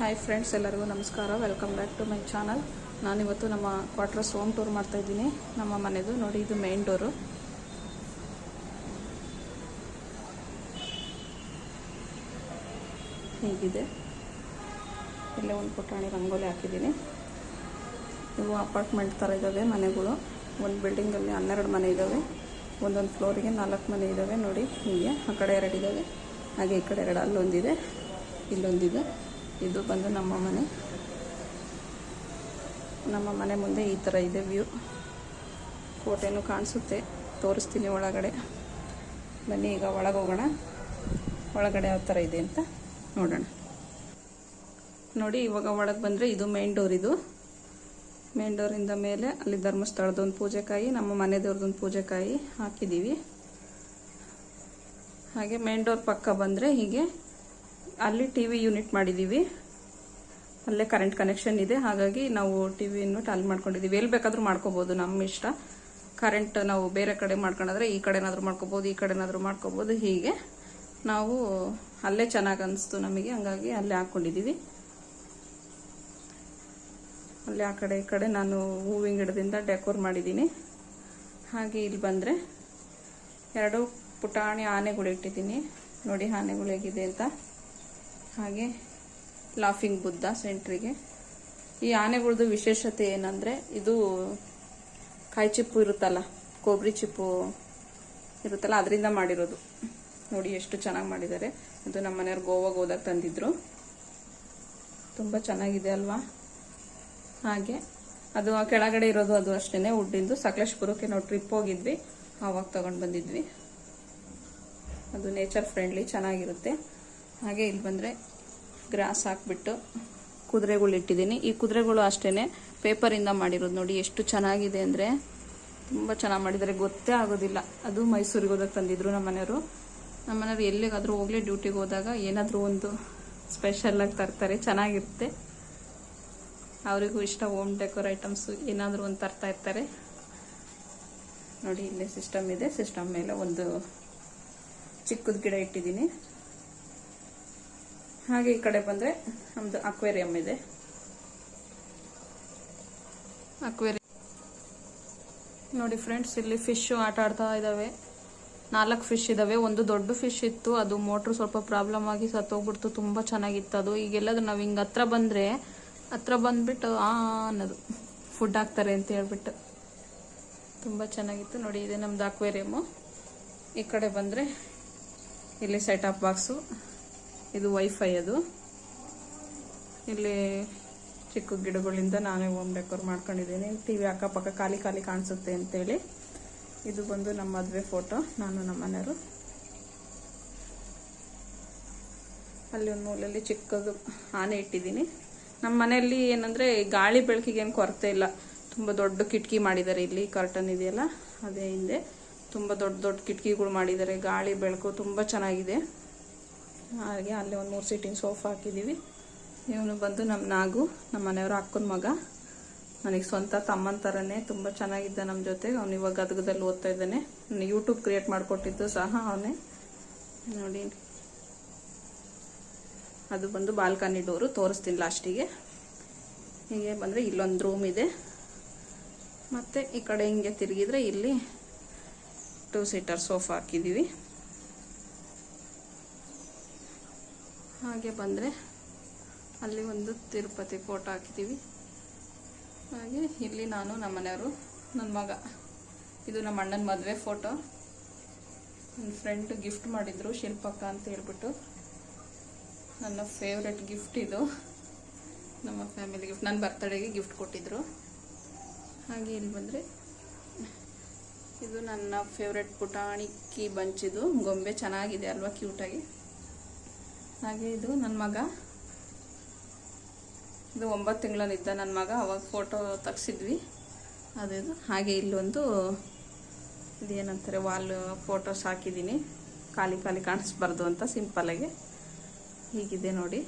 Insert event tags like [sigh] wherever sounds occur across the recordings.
Hi friends ಎಲ್ಲರಿಗೂ ನಮಸ್ಕಾರ. Welcome back to my channel ನಾನಿವತ್ತು ನಮ್ಮ ಕ್ವಾರ್ಟರ್ಸ್ ಹೋಮ್ ಟೂರ್ ಮಾಡ್ತಾ ಇದ್ದೀನಿ. ನಮ್ಮ ಮನೆದು ನೋಡಿ, ಇದು ಮೇನ್ ಡೋರು ಹೀಗಿದೆ. ಇಲ್ಲೇ ಒಂದು ಪುಟಾಣಿ ರಂಗೋಲಿ ಹಾಕಿದ್ದೀನಿ. ಇವು ಅಪಾರ್ಟ್ಮೆಂಟ್ ಥರ ಇದ್ದಾವೆ ಮನೆಗಳು. ಒಂದು ಬಿಲ್ಡಿಂಗಲ್ಲಿ ಹನ್ನೆರಡು ಮನೆ ಇದ್ದಾವೆ ಒಂದೊಂದು ಫ್ಲೋರಿಗೆ ನಾಲ್ಕು ಮನೆ ಇದ್ದಾವೆ ನೋಡಿ, ಹೀಗೆ. ಆ ಕಡೆ ಎರಡು ಇದ್ದಾವೆ ಹಾಗೆ ಈ ಕಡೆ ಎರಡು, ಅಲ್ಲೊಂದಿದೆ. ಇಲ್ಲೊಂದಿದೆ. ಇದು ಬಂದು ನಮ್ಮ ಮನೆ. ನಮ್ಮ ಮನೆ ಮುಂದೆ ಈ ಥರ ಇದೆ ವ್ಯೂ. ಕೋಟೆನೂ ಕಾಣಿಸುತ್ತೆ. ತೋರಿಸ್ತೀನಿ ಒಳಗಡೆ. ಬನ್ನಿ, ಈಗ ಒಳಗೆ ಹೋಗೋಣ. ಒಳಗಡೆ ಯಾವ ಥರ ಇದೆ ಅಂತ ನೋಡೋಣ. ನೋಡಿ, ಇವಾಗ ಒಳಗೆ ಬಂದರೆ ಇದು ಮೇನ್ ಡೋರ್ ಇದು. ಮೇನ್ ಡೋರಿಂದ ಮೇಲೆ ಅಲ್ಲಿ ಧರ್ಮಸ್ಥಳದೊಂದು ಪೂಜೆಕಾಯಿ, ನಮ್ಮ ಮನೆ ದೇವ್ರದೊಂದು ಪೂಜೆಕಾಯಿ ಹಾಕಿದ್ದೀವಿ. ಹಾಗೆ ಮೇನ್ ಡೋರ್ ಪಕ್ಕ ಬಂದರೆ ಹೀಗೆ ಅಲ್ಲಿ ಟಿ ವಿ ಯೂನಿಟ್ ಮಾಡಿದ್ದೀವಿ ಅಲ್ಲೇ ಕರೆಂಟ್ ಕನೆಕ್ಷನ್ ಇದೆ. ಹಾಗಾಗಿ ನಾವು ಟಿ ವಿ ಯೂನಿಟ್ ಅಲ್ಲಿ ಮಾಡ್ಕೊಂಡಿದ್ದೀವಿ ಎಲ್ಲಿ ಬೇಕಾದರೂ ಮಾಡ್ಕೋಬಹುದು ನಮ್ಮ ಇಷ್ಟ. ಕರೆಂಟ್ ನಾವು ಬೇರೆ ಕಡೆ ಮಾಡ್ಕೊಂಡ್ರೆ ಈ ಕಡೆನಾದರೂ ಮಾಡ್ಕೋಬೋದು, ಈ ಕಡೆನಾದರೂ ಮಾಡ್ಕೋಬೋದು. ಹೀಗೆ ನಾವು ಅಲ್ಲೇ ಚೆನ್ನಾಗಿ ಅನಿಸ್ತು ನಮಗೆ. ಹಂಗಾಗಿ ಅಲ್ಲೇ ಹಾಕ್ಕೊಂಡಿದ್ದೀವಿ ಅಲ್ಲಿ ಆ ಕಡೆ ಈ ಕಡೆ ನಾನು ಹೂವಿನ ಗಿಡದಿಂದ ಡೆಕೋರ್ ಮಾಡಿದ್ದೀನಿ. ಹಾಗೆ ಇಲ್ಲಿ ಬಂದರೆ ಎರಡು ಪುಟಾಣಿ ಆನೆಗಳು ಇಟ್ಟಿದ್ದೀನಿ. ನೋಡಿ ಆನೆಗಳು ಹೇಗಿದೆ ಅಂತ. ಹಾಗೆ ಲಾಫಿಂಗ್ ಬುದ್ಧ ಸೆಂಟ್ರಿಗೆ ಈ ಆನೆಗಳದ್ದು ವಿಶೇಷತೆ ಏನಂದರೆ ಇದು ಕಾಯಿ ಚಿಪ್ಪು ಇರುತ್ತಲ್ಲ ಕೊಬ್ಬರಿ ಚಿಪ್ಪು ಇರುತ್ತಲ್ಲ, ಅದರಿಂದ ಮಾಡಿರೋದು. ನೋಡಿ ಎಷ್ಟು ಚೆನ್ನಾಗಿ ಮಾಡಿದ್ದಾರೆ. ಅದು ನಮ್ಮ ಮನೆಯವ್ರು ಗೋವಾಗೆ ಹೋದಾಗ ತಂದಿದ್ರು. ತುಂಬ ಚೆನ್ನಾಗಿದೆ ಅಲ್ವಾ? ಹಾಗೆ, ಅದು ಆ ಕೆಳಗಡೆ ಇರೋದು ಅದು ಅಷ್ಟೇ ಉಡ್ಡಿಂದು. ಸಕಲೇಶ್ಪುರಕ್ಕೆ ನಾವು ಟ್ರಿಪ್ ಹೋಗಿದ್ವಿ. ಆವಾಗ ತಗೊಂಡು ಬಂದಿದ್ವಿ. ಅದು ನೇಚರ್ ಫ್ರೆಂಡ್ಲಿ ಚೆನ್ನಾಗಿರುತ್ತೆ. ಹಾಗೆ ಇಲ್ಲಿ ಬಂದರೆ ಗ್ರಾಸ್ ಹಾಕ್ಬಿಟ್ಟು ಕುದುರೆಗಳು ಇಟ್ಟಿದ್ದೀನಿ. ಈ ಕುದುರೆಗಳು ಅಷ್ಟೇ ಪೇಪರಿಂದ ಮಾಡಿರೋದು ನೋಡಿ ಎಷ್ಟು ಚೆನ್ನಾಗಿದೆ ಅಂದರೆ. ತುಂಬ ಚೆನ್ನಾಗಿ ಮಾಡಿದ್ದಾರೆ. ಗೊತ್ತೇ ಆಗೋದಿಲ್ಲ. ಅದು ಮೈಸೂರಿಗೆ ಹೋದಾಗ ತಂದಿದ್ರು ನಮ್ಮ ಮನೆಯವರು ನಮ್ಮ ಮನೆಯವರು ಎಲ್ಲಿಗಾದರೂ ಹೋಗಲಿ ಡ್ಯೂಟಿಗೆ ಹೋದಾಗ ಏನಾದರೂ ಒಂದು ಸ್ಪೆಷಲ್ಲಾಗಿ ತರ್ತಾರೆ. ಚೆನ್ನಾಗಿರುತ್ತೆ. ಅವರಿಗೂ ಇಷ್ಟ ಹೋಮ್ ಡೆಕೋರ್ ಐಟಮ್ಸು ಏನಾದರೂ ಒಂದು ತರ್ತಾ ಇರ್ತಾರೆ. ನೋಡಿ, ಇಲ್ಲೇ ಸಿಸ್ಟಮ್ ಇದೆ. ಸಿಸ್ಟಮ್ ಮೇಲೆ ಒಂದು ಚಿಕ್ಕದ ಗಿಡ ಇಟ್ಟಿದ್ದೀನಿ. ಹಾಗೆ ಈ ಕಡೆ ಬಂದರೆ ನಮ್ದು ಅಕ್ವೇರಿಯಂ ಇದೆ. ಅಕ್ವೇರಿಯಂ. ನೋಡಿ ಫ್ರೆಂಡ್ಸ್ ಇಲ್ಲಿ ಫಿಶ್ ಆಟ ಆಡ್ತಾ ಇದ್ದಾವೆ ನಾಲ್ಕು ಫಿಶ್ ಇದ್ದಾವೆ ಒಂದು ದೊಡ್ಡ ಫಿಶ್ ಇತ್ತು. ಅದು ಮೋಟ್ರ್ ಸ್ವಲ್ಪ ಪ್ರಾಬ್ಲಮ್ ಆಗಿ ಸತ್ತೋಗ್ಬಿಡ್ತು. ತುಂಬ ಚೆನ್ನಾಗಿತ್ತು ಅದು. ಈಗೆಲ್ಲದು ನಾವು ಹಿಂಗೆ ಹತ್ರ ಬಂದರೆ, ಹತ್ರ ಬಂದ್ಬಿಟ್ಟು, ಆ, ಅನ್ನೋದು. ಫುಡ್ ಹಾಕ್ತಾರೆ ಅಂತ ಹೇಳ್ಬಿಟ್ಟು. ತುಂಬ ಚೆನ್ನಾಗಿತ್ತು. ನೋಡಿ, ಇದೆ ನಮ್ದು ಅಕ್ವೇರಿಯಮ್ಮು. ಈ ಕಡೆ ಬಂದರೆ, ಇಲ್ಲಿ ಸೆಟಪ್ ಬಾಕ್ಸು ಇದು ವೈಫೈ ಅದು. ಇಲ್ಲಿ ಚಿಕ್ಕ ಗಿಡಗಳಿಂದ ನಾನೇ ಹೋಮ್ ಡೆಕೋರ್ ಮಾಡ್ಕೊಂಡಿದ್ದೀನಿ. ಟಿ ವಿ ಅಕ್ಕಪಕ್ಕ ಖಾಲಿ ಖಾಲಿ ಕಾಣಿಸುತ್ತೆ ಅಂತೇಳಿ. ಇದು ಬಂದು ನಮ್ಮ ಮದುವೆ ಫೋಟೋ ನಾನು ನಮ್ಮ ಮನೆಯವರು. ಅಲ್ಲಿ ಒಂದು ಮೂಲಲ್ಲಿ ಚಿಕ್ಕದು ಆನೆ ಇಟ್ಟಿದ್ದೀನಿ. ನಮ್ಮ ಮನೆಯಲ್ಲಿ ಏನಂದರೆ ಗಾಳಿ ಬೆಳಕಿಗೆ ಏನು ಕೊರತೆ ಇಲ್ಲ. ತುಂಬ ದೊಡ್ಡ ಕಿಟಕಿ ಮಾಡಿದ್ದಾರೆ ಇಲ್ಲಿ ಕರ್ಟನ್ ಇದೆಯಲ್ಲ, ಅದೇ ಹಿಂದೆ. ತುಂಬ ದೊಡ್ಡ ದೊಡ್ಡ ಕಿಟಕಿಗಳು ಮಾಡಿದ್ದಾರೆ. ಗಾಳಿ, ಬೆಳಕು ತುಂಬ ಚೆನ್ನಾಗಿದೆ. ಹಾಗೆ ಅಲ್ಲಿ ಒಂದು ಮೂರು ಸೀಟಿನ ಸೋಫಾ ಹಾಕಿದ್ದೀವಿ. ಇವನು ಬಂದು ನಮ್ಮ ನಾಗು, ನಮ್ಮ ಮನೆಯವರು ಅಕ್ಕನ ಮಗ. ನನಗೆ ಸ್ವಂತ ತಮ್ಮನ ಥರನೇ ತುಂಬ ಚೆನ್ನಾಗಿದ್ದ ನಮ್ಮ ಜೊತೆಗೆ ಅವನು ಇವಾಗ ಗದಗದಲ್ಲಿ ಓದ್ತಾ ಇದ್ದಾನೆ. ಯೂಟ್ಯೂಬ್ ಕ್ರಿಯೇಟ್ ಮಾಡಿಕೊಟ್ಟಿದ್ದು ಸಹ ಅವನೇ. ನೋಡಿ. ಅದು ಬಂದು ಬಾಲ್ಕನಿ ಡೋರು ತೋರಿಸ್ತೀನಿ ಲಾಸ್ಟಿಗೆ ಹೀಗೆ ಬಂದರೆ ಇಲ್ಲೊಂದು ರೂಮ್ ಇದೆ. ಮತ್ತು ಈ ಕಡೆ ಹಿಂಗೆ ತಿರುಗಿದ್ರೆ ಇಲ್ಲಿ ಟೂ ಸೀಟರ್ ಸೋಫಾ ಹಾಕಿದ್ದೀವಿ. ಹಾಗೆ ಬಂದರೆ ಅಲ್ಲಿ ಒಂದು ತಿರುಪತಿ ಫೋಟೋ ಹಾಕಿದ್ದೀವಿ. ಹಾಗೆ ಇಲ್ಲಿ ನಾನು ನಮ್ಮ ಮನೆಯವರು ನನ್ನ ಮಗ. ಇದು ನಮ್ಮ ಅಣ್ಣನ ಮದುವೆ ಫೋಟೋ. ನನ್ನ ಫ್ರೆಂಡ್ ಗಿಫ್ಟ್ ಮಾಡಿದರು ಶಿಲ್ಪಕ್ಕ ಅಂತ ಹೇಳ್ಬಿಟ್ಟು. ನನ್ನ ಫೇವ್ರೆಟ್ ಗಿಫ್ಟ್ ಇದು. ನಮ್ಮ ಫ್ಯಾಮಿಲಿ ಗಿಫ್ಟ್ ನನ್ನ ಬರ್ತಡೇಗೆ ಗಿಫ್ಟ್ ಕೊಟ್ಟಿದ್ರು. ಹಾಗೆ ಇಲ್ಲಿ ಬಂದರೆ ಇದು ನನ್ನ ಫೇವ್ರೆಟ್ ಪುಟಾಣಿ ಕೀ ಬಂಚಿದು. ಗೊಂಬೆ ಚೆನ್ನಾಗಿದೆ ಅಲ್ವಾ ಕ್ಯೂಟಾಗಿ ಹಾಗೆ ಇದು ನನ್ನ ಮಗ. ಇದು ಒಂಬತ್ತು ತಿಂಗಳಲ್ಲಿದ್ದ ನನ್ನ ಮಗ, ಅವಾಗ ಫೋಟೋ ತೆಗ್ಸಿದ್ವಿ. ಅದಿದು ಹಾಗೆ ಇಲ್ಲೊಂದು ಇದೇನಂತಾರೆ ವಾಲ್ ಫೋಟೋಸ್ ಹಾಕಿದ್ದೀನಿ. ಖಾಲಿ ಖಾಲಿ ಕಾಣಿಸ್ಬಾರ್ದು ಅಂತ ಸಿಂಪಲಾಗಿ ಹೀಗಿದೆ ನೋಡಿ.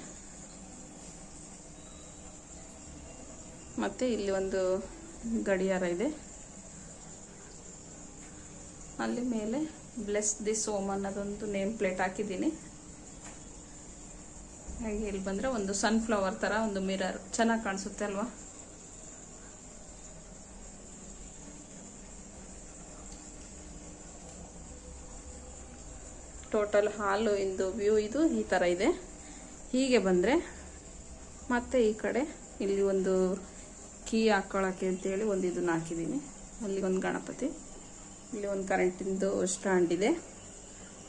ಮತ್ತು ಇಲ್ಲಿ ಒಂದು ಗಡಿಯಾರ ಇದೆ. ಅಲ್ಲಿ ಮೇಲೆ ಬ್ಲೆಸ್ ದಿಸ್ ಓಮ್ ಅನ್ನೋದೊಂದು ನೇಮ್ ಪ್ಲೇಟ್ ಹಾಕಿದ್ದೀನಿ. ಹಾಗೆ ಇಲ್ಲಿ ಬಂದರೆ ಒಂದು ಸನ್ಫ್ಲವರ್ ಥರ ಒಂದು ಮಿರರ್ ಚೆನ್ನಾಗಿ ಕಾಣಿಸುತ್ತೆ ಅಲ್ವಾ? ಟೋಟಲ್ ಹಾಲು ಇಂದು ವ್ಯೂ ಇದು, ಈ ಥರ ಇದೆ. ಹೀಗೆ ಬಂದರೆ ಮತ್ತೆ ಈ ಕಡೆ ಇಲ್ಲಿ ಒಂದು ಕೀ ಹಾಕ್ಕೊಳ್ಳೋಕ್ಕೆ ಅಂತೇಳಿ ಒಂದು ಇದನ್ನು ಹಾಕಿದ್ದೀನಿ ಅಲ್ಲಿ ಒಂದು ಗಣಪತಿ, ಇಲ್ಲಿ ಒಂದು ಕರೆಂಟಿಂದು ಸ್ಟ್ಯಾಂಡ್ ಇದೆ.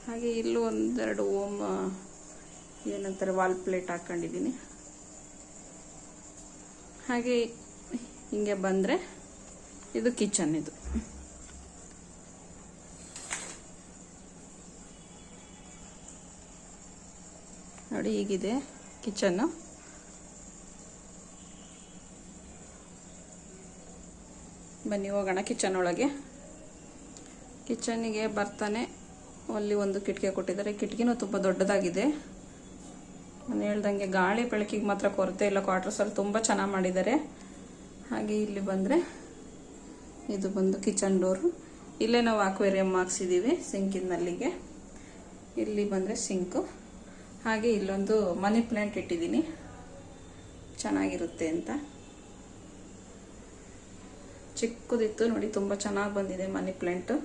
ಹಾಗೆ ಇಲ್ಲೂ ಒಂದೆರಡು ಓಮ್ ಏನಂತಾರೆ ವಾಲ್ ಪ್ಲೇಟ್ ಹಾಕ್ಕೊಂಡಿದ್ದೀನಿ ಹಾಗೆ ಹಿಂಗೆ ಬಂದರೆ ಇದು ಕಿಚನ್ ಇದು. ನೋಡಿ ಹೀಗಿದೆ ಕಿಚನ್ನು ಬನ್ನಿ, ಹೋಗೋಣ ಕಿಚನ್ ಒಳಗೆ. ಕಿಚನ್ನಿಗೆ ಬರ್ತಾನೆ, ಅಲ್ಲಿ ಒಂದು ಕಿಟಕಿ ಕೊಟ್ಟಿದ್ದಾರೆ. ಕಿಟಕಿನೂ ತುಂಬ ದೊಡ್ಡದಾಗಿದೆ. ನಾನು ಹೇಳ್ದಂಗೆ ಗಾಳಿ ಬೆಳಕಿಗೆ ಮಾತ್ರ ಕೊರತೆ ಇಲ್ಲ. ಕ್ವಾರ್ಟರ್ಸಲ್ಲಿ ತುಂಬ ಚೆನ್ನಾಗಿ ಮಾಡಿದ್ದಾರೆ. ಹಾಗೆ ಇಲ್ಲಿ ಬಂದರೆ ಇದು ಬಂದು ಕಿಚನ್ ಡೋರು ಇಲ್ಲೇ ನಾವು ಅಕ್ವೇರಿಯಂ ಹಾಕ್ಸಿದ್ದೀವಿ ಸಿಂಕಿನಲ್ಲಿಗೆ ಇಲ್ಲಿ ಬಂದರೆ ಸಿಂಕು ಹಾಗೆ ಇಲ್ಲೊಂದು ಮನಿ ಪ್ಲ್ಯಾಂಟ್ ಇಟ್ಟಿದ್ದೀನಿ. ಚೆನ್ನಾಗಿರುತ್ತೆ ಅಂತ. ಚಿಕ್ಕದಿತ್ತು ನೋಡಿ, ತುಂಬ ಚೆನ್ನಾಗಿ ಬಂದಿದೆ ಮನಿ ಪ್ಲ್ಯಾಂಟು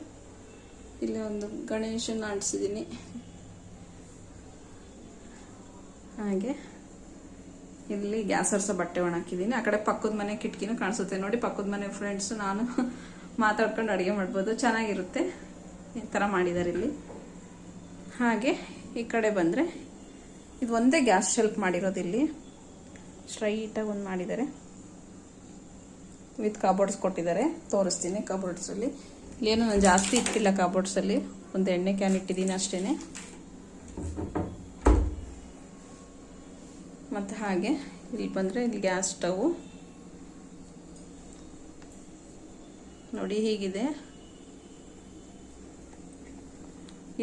ಇಲ್ಲಿ ಒಂದು ಗಣೇಶನ ಅಂಟಿಸಿದ್ದೀನಿ ಹಾಗೆ. ಇಲ್ಲಿ ಗ್ಯಾಸ್ ಹರಿಸೋ ಬಟ್ಟೆ ಒಣಾಕಿದ್ದೀನಿ ಆ ಕಡೆ ಪಕ್ಕದ ಮನೆ ಕಿಟಕಿನೂ ಕಾಣಿಸುತ್ತೆ. ನೋಡಿ, ಪಕ್ಕದ ಮನೆ ಫ್ರೆಂಡ್ಸು ನಾನು [laughs] ಮಾತಾಡ್ಕೊಂಡು ಅಡುಗೆ ಮಾಡ್ಬೋದು. ಚೆನ್ನಾಗಿರುತ್ತೆ. ಈ ಥರ ಮಾಡಿದ್ದಾರೆ ಇಲ್ಲಿ. ಹಾಗೆ, ಈ ಕಡೆ ಬಂದರೆ ಇದು ಒಂದೇ ಗ್ಯಾಸ್ ಶೆಲ್ಫ್ ಮಾಡಿರೋದು ಇಲ್ಲಿ. ಸ್ಟ್ರೈಟಾಗಿ ಒಂದು ಮಾಡಿದ್ದಾರೆ ವಿತ್ ಕಬೋರ್ಡ್ಸ್ ಕೊಟ್ಟಿದ್ದಾರೆ ತೋರಿಸ್ತೀನಿ ಕಬೋರ್ಡ್ಸಲ್ಲಿ ಇಲ್ಲೇನು ನಾನು ಜಾಸ್ತಿ ಇಟ್ಟಿಲ್ಲ ಕಬೋರ್ಡ್ಸಲ್ಲಿ ಒಂದು ಎಣ್ಣೆ ಕ್ಯಾನ್ ಇಟ್ಟಿದ್ದೀನಿ ಅಷ್ಟೇ ಮತ್ತು ಹಾಗೆ ಇಲ್ಲಿ ಬಂದರೆ ಇಲ್ಲಿ ಗ್ಯಾಸ್ ಸ್ಟವ್ ನೋಡಿ ಹೀಗಿದೆ.